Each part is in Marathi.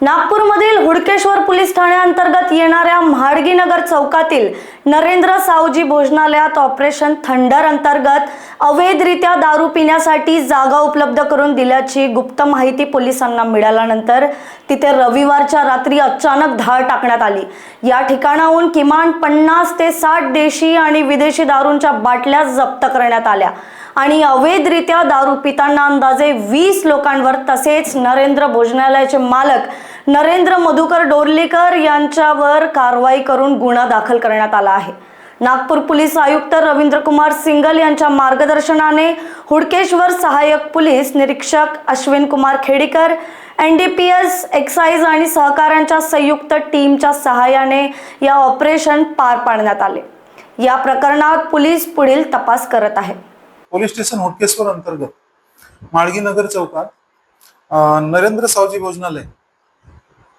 नागपूरमधील हुडकेश्वर पोलीस ठाण्याअंतर्गत येणाऱ्या म्हाडगीनगर चौकातील नरेंद्र सावजी भोजनालयात ऑपरेशन थंडर अंतर्गत अवैधरित्या दारू पिण्यासाठी जागा उपलब्ध करून दिल्याची गुप्त माहिती पोलिसांना मिळाल्यानंतर तिथे रविवारच्या रात्री अचानक धाड टाकण्यात आली. या ठिकाणाहून किमान पन्नास ते साठ देशी आणि विदेशी दारूंच्या बाटल्या जप्त करण्यात आल्या. आणि अवैधरित्या दारू पितांना अंदाजे वीस लोकांवर तसेच नरेंद्र भोजनालयाचे मालक नरेंद्र मधुकर डोरलीकर यांच्यावर कारवाई करून गुन्हा दाखल करण्यात आला आहे. नागपूर पोलीस आयुक्त रवींद्र कुमार सिंगल यांच्या मार्गदर्शनाने हुडकेश्वर सहाय्यक पोलीस निरीक्षक Ashwin Kumar Khedikar N D P S excise आणि सहकाऱ्यांच्या संयुक्त टीमच्या सहाय्याने या ऑपरेशन पार पाडण्यात आले. या प्रकरणात पोलीस पुढील तपास करत आहेत. पोलीस स्टेशन होटकेश्वर अंतर्गत माळगीनगर चौकात नरेंद्र सावजी भोजनालय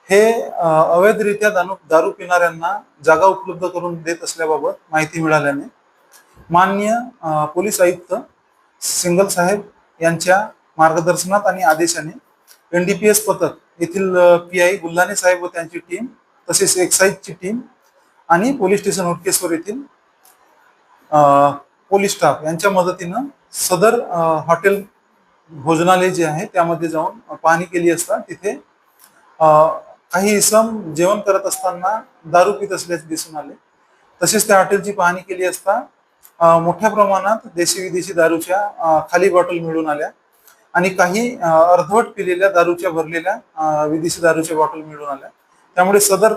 हे अवैधरित्या दारू दारू पिणाऱ्यांना जागा उपलब्ध करून देत असल्याबाबत माहिती मिळाल्याने मान्य पोलीस आयुक्त सिंगल साहेब यांच्या मार्गदर्शनात आणि आदेशाने एनडीपीएस पथक येथील पी आय गुल्हाने साहेब व त्यांची टीम तसेच एक्साईजची टीम आणि पोलीस स्टेशन होटकेश्वर येथील पोलीस स्टाफ यांच्या मदतीनं सदर हॉटेल भोजनालय जे आहे त्यामध्ये जाऊन पाहणी केली असता तिथे काही इसम जेवण करत असताना दारू पित असल्याचे दिसून आले. तसेच त्या हॉटेलची पाहणी केली असता मोठ्या प्रमाणात देशी विदेशी दारूच्या खाली बॉटल मिळून आल्या आणि काही अर्धवट पिलेल्या दारूच्या भरलेल्या विदेशी दारूच्या बॉटल मिळून आल्या. त्यामुळे सदर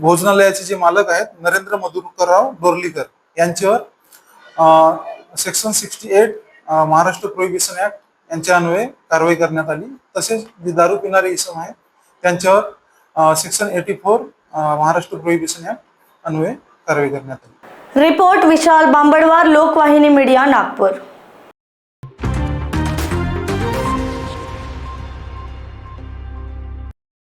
भोजनालयाचे जे मालक आहेत नरेंद्र मधुकरराव डोरलीकर यांच्यावर section sixty eight Maharashtra prohibition act यांच्या अन्वये कारवाई करण्यात आली. तसेच जे दारू पिणारे इसम आहेत त्यांच्यावर section eighty four Maharashtra prohibition act अन्वये कारवाई करण्यात आली. Report Vishal Bambadwar Lokvahini media Nagpur.